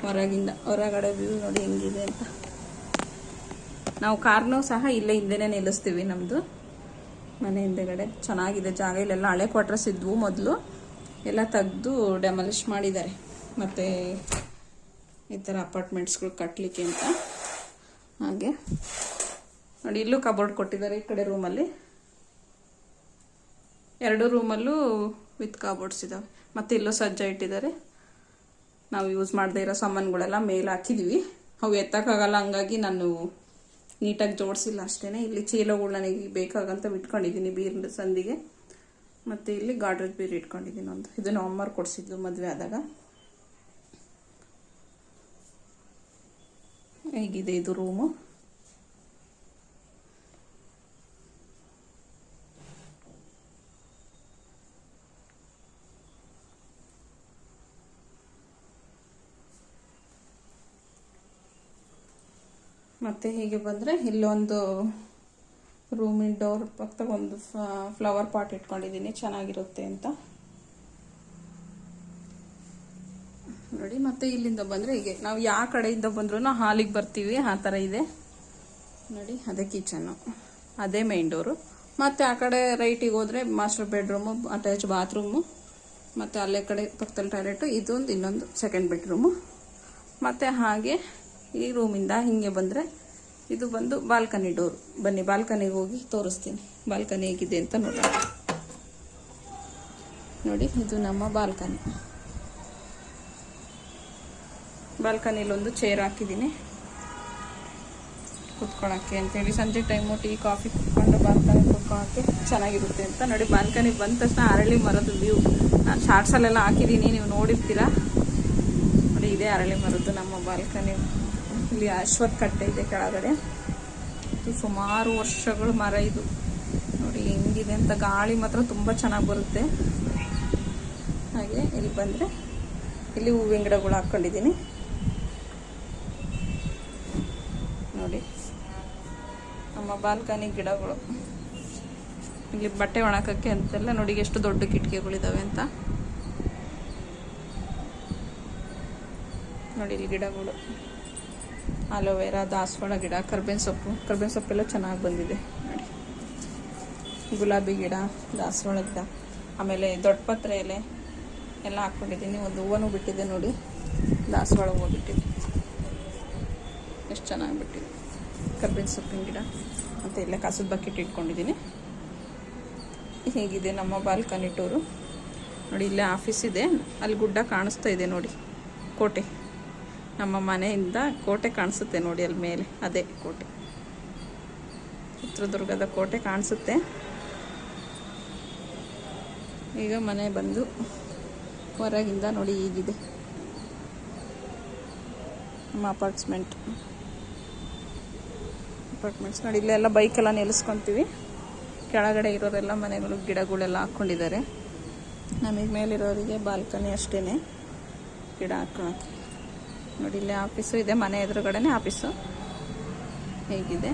ಹೊರಗಿಂದ, ಹೊರಗಡೆ ವ್ಯೂ ನೋಡಿ ಹೆಂಗಿದೆ ಅಂತ. ನಾವು ಕಾರ್ನೂ ಸಹ ಇಲ್ಲೇ ಹಿಂದೆನೇ ನಿಲ್ಲಿಸ್ತೀವಿ ನಮ್ಮದು ಮನೆ ಹಿಂದೆಗಡೆ. ಚೆನ್ನಾಗಿದೆ ಜಾಗ. ಇಲ್ಲೆಲ್ಲ ಹಳೆ ಕ್ವಾರ್ಟರ್ಸ್ ಇದ್ವು ಮೊದಲು. ಎಲ್ಲ ತೆಗೆದು ಡೆಮಾಲಿಷ್ ಮಾಡಿದ್ದಾರೆ. ಮತ್ತು ಈ ಥರ ಅಪಾರ್ಟ್ಮೆಂಟ್ಸ್ಗಳು ಕಟ್ಟಲಿಕ್ಕೆ ಅಂತ. ಹಾಗೆ. ನೋಡಿ, ಇಲ್ಲೂ ಕಬೋರ್ಡ್ ಕೊಟ್ಟಿದ್ದಾರೆ ಈ ಕಡೆ ರೂಮಲ್ಲಿ ಎರಡು ರೂಮಲ್ಲೂ ವಿತ್ ಕಬೋರ್ಡ್ಸ್ ಇದ್ದಾವೆ ಮತ್ತೆ ಇಲ್ಲೂ ಸಜ್ಜ ಇಟ್ಟಿದ್ದಾರೆ. ನಾವು ಯೂಸ್ ಮಾಡದೇ ಇರೋ ಸಾಮಾನುಗಳೆಲ್ಲ ಮೇಲೆ ಹಾಕಿದ್ದೀವಿ ಅವು ಎತ್ತಕ್ಕಾಗಲ್ಲ, ಹಂಗಾಗಿ ನಾನು ನೀಟಾಗಿ ಜೋಡಿಸಿಲ್ಲ ಅಷ್ಟೇ ಇಲ್ಲಿ ಚೀಲಗಳು ನನಗೆ ಬೇಕಾಗಂತ ಇಟ್ಕೊಂಡಿದ್ದೀನಿ ಬೀರ್ ಸಂದಿಗೆ. ಮತ್ತು ಇಲ್ಲಿ ಗಾಡ್ರೇಜ್ ಬೀರ್ ಇಟ್ಕೊಂಡಿದ್ದೀನಿ ಒಂದು ಇದು ನಮ್ಮ ಅಮ್ಮರು ಕೊಡಿಸಿದ್ಲು ಮದುವೆ ಆದಾಗ. ಹೇಗಿದೆ ಇದು ರೂಮು ಮತ್ತು ಹೀಗೆ ಬಂದರೆ ಇಲ್ಲೊಂದು ರೂಮಿನ ಡೋರ್ ಪಕ್ಕದಾಗ ಒಂದು ಫ್ಲವರ್ ಪಾಟ್ ಇಟ್ಕೊಂಡಿದ್ದೀನಿ. ಚೆನ್ನಾಗಿರುತ್ತೆ ಅಂತ. ನೋಡಿ, ಮತ್ತೆ ಇಲ್ಲಿಂದ ಬಂದರೆ ಹೀಗೆ. ನಾವು ಯಾವ ಕಡೆಯಿಂದ ಬಂದ್ರೂ ಹಾಲಿಗೆ ಬರ್ತೀವಿ. ಆ ಥರ ಇದೆ. ನೋಡಿ, ಅದೇ ಕಿಚನ್ನು. ಅದೇ ಮೈನ್ ಡೋರು. ಮತ್ತು ಆ ಕಡೆ ರೈಟಿಗೆ ಹೋದರೆ ಮಾಸ್ಟರ್ ಬೆಡ್ರೂಮು ಅಟ್ಯಾಚ್ ಬಾತ್ರೂಮು ಮತ್ತು ಅಲ್ಲೇ ಕಡೆ ಪಕ್ಕದಲ್ಲಿ ಟಾಯ್ಲೆಟು ಇದೊಂದು ಇನ್ನೊಂದು ಸೆಕೆಂಡ್ ಬೆಡ್ರೂಮು ಮತ್ತು ಹಾಗೆ ಈ ರೂಮಿಂದ ಹಿಂಗೆ ಬಂದರೆ ಇದು ಬಂದು ಬಾಲ್ಕನಿ ಡೋರ್. ಬನ್ನಿ, ಬಾಲ್ಕನಿಗೆ ಹೋಗಿ ತೋರಿಸ್ತೀನಿ. ಬಾಲ್ಕನಿ ಹೇಗಿದೆ ಅಂತ ನೋಡೋಣ. ನೋಡಿ, ಇದು ನಮ್ಮ ಬಾಲ್ಕನಿ. ಬಾಲ್ಕನಿಲಿ ಒಂದು ಚೇರ್ ಹಾಕಿದ್ದೀನಿ. ಕುತ್ಕೊಳ್ಳೋಕ್ಕೆ ಅಂತೇಳಿ. ಸಂಜೆ ಟೈಮು ಟೀ ಕಾಫಿ ಕುತ್ಕೊಂಡು ಬಾಲ್ಕನಿ ಕುತ್ಕೊಳ್ಳೋಕ್ಕೆ ಚೆನ್ನಾಗಿರುತ್ತೆ ಅಂತ ನೋಡಿ. ಬಾಲ್ಕನಿ ಬಂದ ತಕ್ಷಣ ಅರಳಿ ಮರದ ವ್ಯೂ ನಾನು ಶಾರ್ಟ್ಸಲ್ಲೆಲ್ಲ ಹಾಕಿದ್ದೀನಿ. ನೀವು ನೋಡಿರ್ತೀರಾ? ನೋಡಿ, ಇದೇ ಅರಳಿ ಮರದ್ದು ನಮ್ಮ ಬಾಲ್ಕನಿ. ಇಲ್ಲಿ ಅಶ್ವತ್ ಕಟ್ಟೆ ಇದೆ ಕೆಳಗಡೆ. ಇದು ಸುಮಾರು ವರ್ಷಗಳ ಮರ ಇದು. ನೋಡಿ ಹೆಂಗಿದೆ ಅಂತ ಗಾಳಿ ಮಾತ್ರ ತುಂಬ ಚೆನ್ನಾಗಿ ಬರುತ್ತೆ. ಹಾಗೆ ಇಲ್ಲಿ ಬಂದರೆ ಇಲ್ಲಿ ಹೂವಿನ ಗಿಡಗಳು ಹಾಕ್ಕೊಂಡಿದ್ದೀನಿ ನೋಡಿ. ನಮ್ಮ ಬಾಲ್ಕನಿ ಗಿಡಗಳು. ಇಲ್ಲಿ ಬಟ್ಟೆ ಒಣಕಕ್ಕೆ ಅಂತೆಲ್ಲ ನೋಡಿ ಎಷ್ಟು ದೊಡ್ಡ ಕಿಟಕಿಗಳಿದಾವೆ ಅಂತ. ನೋಡಿ ಇಲ್ಲಿ ಗಿಡಗಳು. ಅಲೋವೆರಾ ದಾಸವಾಳ ಗಿಡ, ಕರ್ಬೇವಿನ ಸೊಪ್ಪು. ಕರ್ಬೇವಿನ ಸೊಪ್ಪೆಲ್ಲ ಚೆನ್ನಾಗಿ ಬಂದಿದೆ. ನೋಡಿ. ಗುಲಾಬಿ ಗಿಡ, ದಾಸವಾಳ ಗಿಡ. ಆಮೇಲೆ ದೊಡ್ಡ ಪತ್ರೆ ಎಲೆ ಎಲ್ಲ ಹಾಕ್ಕೊಂಡಿದ್ದೀನಿ. ಒಂದು ಹೂವನೂ ಬಿಟ್ಟಿದೆ ನೋಡಿ. ದಾಸವಾಳ ಹೂವು ಬಿಟ್ಟಿದೆ. ಎಷ್ಟು ಚೆನ್ನಾಗಿ ಬಿಟ್ಟಿದೆ. ಕರ್ಬೇವಿನ ಸೊಪ್ಪಿನ ಗಿಡ. ಮತ್ತು ಇಲ್ಲೇ ಕಸದ ಬಕೆಟ್ ಇಟ್ಕೊಂಡಿದ್ದೀನಿ. ಹೀಗಿದೆ ನಮ್ಮ ಬಾಲ್ಕನಿ ಟೂರು. ನೋಡಿ, ಇಲ್ಲೇ ಆಫೀಸ್ ಇದೆ. ಅಲ್ಲಿ ಗುಡ್ಡ ಕಾಣಿಸ್ತಾ ಇದೆ ನೋಡಿ. ಕೋಟೆ. ನಮ್ಮ ಮನೆಯಿಂದ ಕೋಟೆ ಕಾಣಿಸುತ್ತೆ ನೋಡಿ ಅಲ್ಲಿ ಮೇಲೆ, ಅದೇ ಕೋಟೆ. ಚಿತ್ರದುರ್ಗದ ಕೋಟೆ ಕಾಣಿಸುತ್ತೆ. ಈಗ ಮನೆ ಬಂದು ಹೊರಗಿಂದ ನೋಡಿ ಈಗಿದೆ ನಮ್ಮ ಅಪಾರ್ಟ್ಸ್ಮೆಂಟ್ ಅಪಾರ್ಟ್ಮೆಂಟ್ಸ್ ನೋಡಿ, ಇಲ್ಲೆಲ್ಲ ಬೈಕೆಲ್ಲ ನಿಲ್ಲಿಸ್ಕೊತೀವಿ. ಕೆಳಗಡೆ ಇರೋರೆಲ್ಲ ಮನೆಗಳು, ಗಿಡಗಳೆಲ್ಲ ಹಾಕ್ಕೊಂಡಿದ್ದಾರೆ. ನಮಗೆ ಮೇಲಿರೋರಿಗೆ ಬಾಲ್ಕನಿ ಅಷ್ಟೇ ಗಿಡ ಹಾಕೊಳಕ್ಕೆ ನೋಡಿ, ಇಲ್ಲಿ ಆಫೀಸು ಇದೆ, ಮನೆ ಎದುರುಗಡೆನೇ ಆಫೀಸು. ಹೇಗಿದೆ?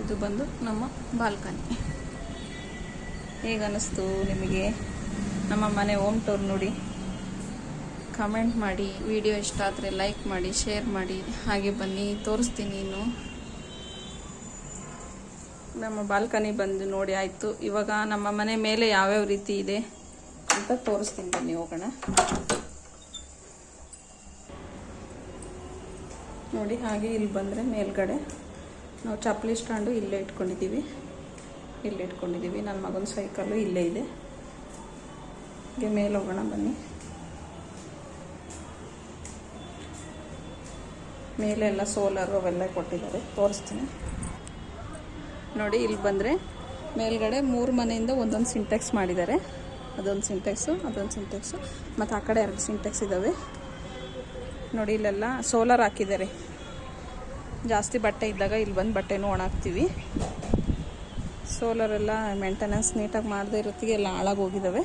ಇದು ಬಂದು ನಮ್ಮ ಬಾಲ್ಕನಿ. ಹೇಗನ್ನಿಸ್ತು ನಿಮಗೆ? ನಮ್ಮ ಮನೆ ಹೋಮ್ ಟೂರ್ ನೋಡಿ. ಕಮೆಂಟ್ ಮಾಡಿ, ವಿಡಿಯೋ ಇಷ್ಟ ಆದರೆ ಲೈಕ್ ಮಾಡಿ, ಶೇರ್ ಮಾಡಿ, ಹಾಗೆ ಬನ್ನಿ, ತೋರಿಸ್ತೀನಿ ಇನ್ನು. ನಮ್ಮ ಬಾಲ್ಕನಿ ಬಂದು ನೋಡಿ, ಆಯಿತು. ಇವಾಗ ನಮ್ಮ ಮನೆ ಮೇಲೆ ಯಾವ್ಯಾವ ರೀತಿ ಇದೆ ಅಂತ ತೋರಿಸ್ತೀನಿ ಬನ್ನಿ, ಹೋಗೋಣ. ನೋಡಿ, ಹಾಗೆ ಇಲ್ಲಿ ಬಂದರೆ ಮೇಲ್ಗಡೆ. ನಾವು ಚಪ್ಪಲಿ ಸ್ಟ್ಯಾಂಡು ಇಲ್ಲೇ ಇಟ್ಕೊಂಡಿದ್ದೀವಿ. ಇಲ್ಲೇ ಇಟ್ಕೊಂಡಿದ್ದೀವಿ. ನನ್ನ ಮಗನ ಸೈಕಲ್ಲು ಇಲ್ಲೇ ಇದೆ. ಹಾಗೆ ಮೇಲೆ ಹೋಗೋಣ ಬನ್ನಿ. ಮೇಲೆ ಎಲ್ಲ ಸೋಲಾರು ಅವೆಲ್ಲ ಕೊಟ್ಟಿದ್ದಾರೆ. ತೋರಿಸ್ತೀನಿ. ನೋಡಿ, ಇಲ್ಲಿ ಬಂದರೆ ಮೇಲ್ಗಡೆ ಮೂರು ಮನೆಯಿಂದ ಒಂದೊಂದು ಸಿಂಟೆಕ್ಸ್ ಮಾಡಿದ್ದಾರೆ. ಅದೊಂದು ಸಿಂಟೆಕ್ಸು ಅದೊಂದು ಸಿಂಟೆಕ್ಸು. ಮತ್ತು ಆ ಕಡೆ ಎರಡು ಸಿಂಟೆಕ್ಸ್ ಇದ್ದಾವೆ. ನೋಡಿ, ಇಲ್ಲೆಲ್ಲ ಸೋಲಾರ್ ಹಾಕಿದ್ದಾರೆ. ಜಾಸ್ತಿ ಬಟ್ಟೆ ಇದ್ದಾಗ ಇಲ್ಲಿ ಬಂದು ಬಟ್ಟೆನೂ ಒಣಾಕ್ತೀವಿ ಸೋಲಾರೆಲ್ಲ ಮೇಂಟೆನೆನ್ಸ್ ನೀಟಾಗಿ ಮಾಡದೇ ಇರೋತ್ತಿಗೆ ಎಲ್ಲ ಹಾಳಾಗಿ ಹೋಗಿದ್ದಾವೆ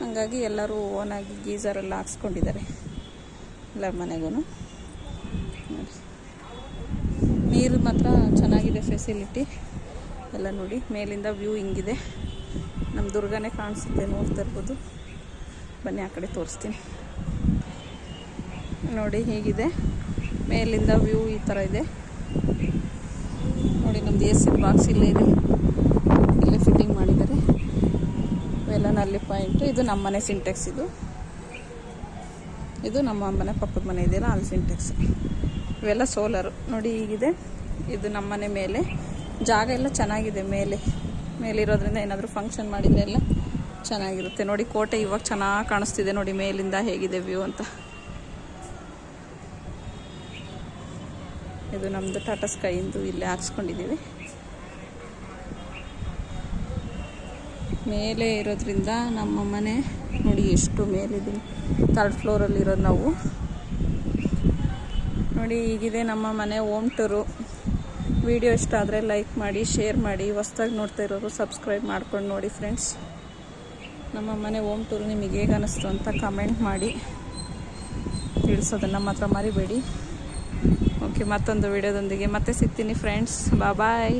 ಹಾಗಾಗಿ ಎಲ್ಲರೂ ಓನಾಗಿ ಗೀಸರೆಲ್ಲ ಹಾಕ್ಸ್ಕೊಂಡಿದ್ದಾರೆ. ಎಲ್ಲ ಮನೆಗೂ ನೀರು ಮಾತ್ರ ಚೆನ್ನಾಗಿದೆ ಫೆಸಿಲಿಟಿ ಎಲ್ಲ ನೋಡಿ, ಮೇಲಿಂದ ವ್ಯೂ ಹಿಂಗಿದೆ. ನಮ್ಮ ದುರ್ಗನೇ ಕಾಣಿಸುತ್ತೆ, ನೋಡ್ತಾ ಇರ್ಬೋದು. ಬನ್ನಿ ಆ ಕಡೆ ತೋರಿಸ್ತೀನಿ. ನೋಡಿ ಹೀಗಿದೆ. ಮೇಲಿಂದ ವ್ಯೂ ಈ ಥರ ಇದೆ. ನೋಡಿ ನಮ್ಮದು ಎ ಸಿ ಬಾಕ್ಸ್ ಇಲ್ಲೇ ಇದೆ. ಇಲ್ಲೇ ಫಿಟ್ಟಿಂಗ್ ಮಾಡಿದ್ದಾರೆ. ಇವೆಲ್ಲ ನಲ್ಲಿ ಪಾಯಿಂಟು. ಇದು ನಮ್ಮ ಮನೆ ಸಿಂಟೆಕ್ಸ್ ಇದು. ಇದು ನಮ್ಮ ಮನೆ ಪಕ್ಕದ ಮನೆ ಇದೆಯಲ್ಲ, ಅಲ್ಲಿ ಸಿಂಟೆಕ್ಸ್ ಇವೆಲ್ಲ ಸೋಲಾರು ನೋಡಿ ಹೀಗಿದೆ. ಇದು ನಮ್ಮ ಮನೆ ಮೇಲೆ. ಜಾಗ ಎಲ್ಲ ಚೆನ್ನಾಗಿದೆ ಮೇಲೆ. ಮೇಲಿರೋದ್ರಿಂದ ಏನಾದರೂ ಫಂಕ್ಷನ್ ಮಾಡಿದರೆ ಎಲ್ಲ ಚೆನ್ನಾಗಿರುತ್ತೆ. ನೋಡಿ ಕೋಟೆ ಇವಾಗ ಚೆನ್ನಾಗಿ ಕಾಣಿಸ್ತಿದೆ. ನೋಡಿ ಮೇಲಿಂದ ಹೇಗಿದೆ ವ್ಯೂ ಅಂತ. ಇದು ನಮ್ಮದು ಟಾಟಾ ಸ್ಕೈಯಿಂದ ಇಲ್ಲಿ ಹಾಕ್ಸ್ಕೊಂಡಿದ್ದೀವಿ. ಮೇಲೆ ಇರೋದ್ರಿಂದ ನಮ್ಮ ಮನೆ, ನೋಡಿ ಎಷ್ಟು ಮೇಲಿದ್ದೀನಿ. ಥರ್ಡ್ ಫ್ಲೋರಲ್ಲಿ ಇರೋದು ನಾವು. ನೋಡಿ, ಈಗಿದೆ ನಮ್ಮ ಮನೆ ಓಮ್ ಟೂರು ವಿಡಿಯೋ ಇಷ್ಟ ಆದರೆ ಲೈಕ್ ಮಾಡಿ ಶೇರ್ ಮಾಡಿ, ಹೊಸ್ದಾಗಿ ನೋಡ್ತಾ ಇರೋರು ಸಬ್ಸ್ಕ್ರೈಬ್ ಮಾಡ್ಕೊಂಡು ನೋಡಿ ಫ್ರೆಂಡ್ಸ್ ನಮ್ಮ ಮನೆ ಓಮ್ ಟೂರ್ ನಿಮಗೆ ಹೇಗೆ ಅನ್ನಿಸ್ತು ಅಂತ ಕಮೆಂಟ್ ಮಾಡಿ. ತಿಳಿಸೋದನ್ನು ಮಾತ್ರ ಮರಿಬೇಡಿ. ಓಕೆ ಮತ್ತೊಂದು ವಿಡಿಯೋದೊಂದಿಗೆ ಮತ್ತೆ ಸಿಗ್ತೀನಿ ಫ್ರೆಂಡ್ಸ್ ಬಾಯ್